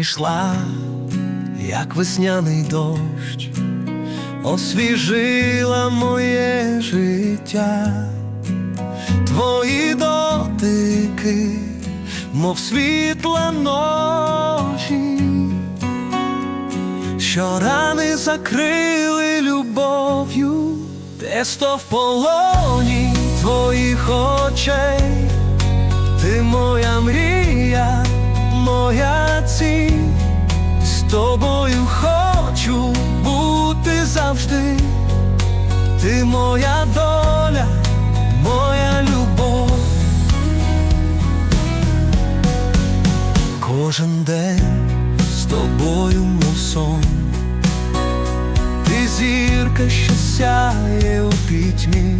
прийшла, як весняний дощ, освіжила моє життя, твої дотики, мов світла ночі, що рани закрили любов'ю, тесто в полоні твоїх очей. Ти моя мрія, моя ціль, з тобою хочу бути завжди, ти моя доля, моя любов. Кожен день з тобою мов сон, ти зірка, що сяє у пітьмі.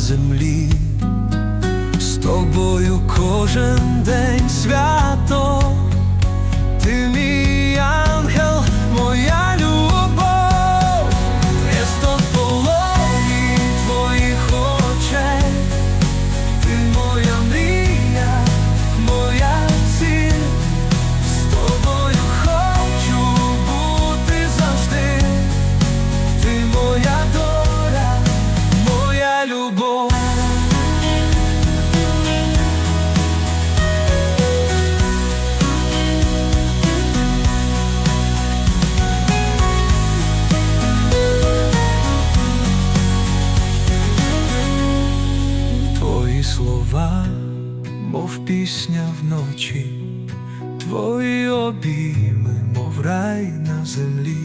Землі, з тобою кожен день свято, слова, мов пісня вночі. Твої обійми, мов рай на землі,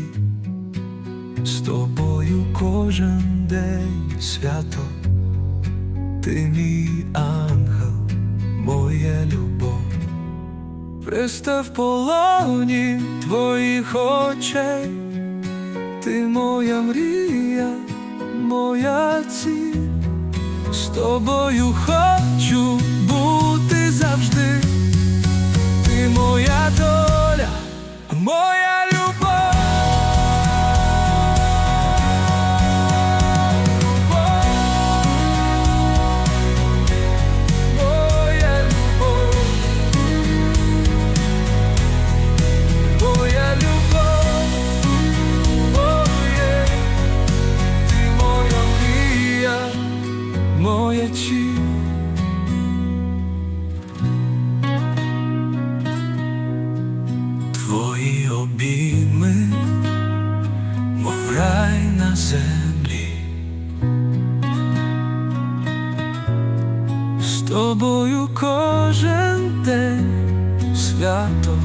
з тобою кожен день свято, ти мій ангел, моя любов, Пристав полоні твоїх очей, ти моя мрія, моя ціль, з тобою хочу бути завжди. Ти моя доля, моя моя чість. Твої обійми, мов рай на землі, з тобою кожен день свято.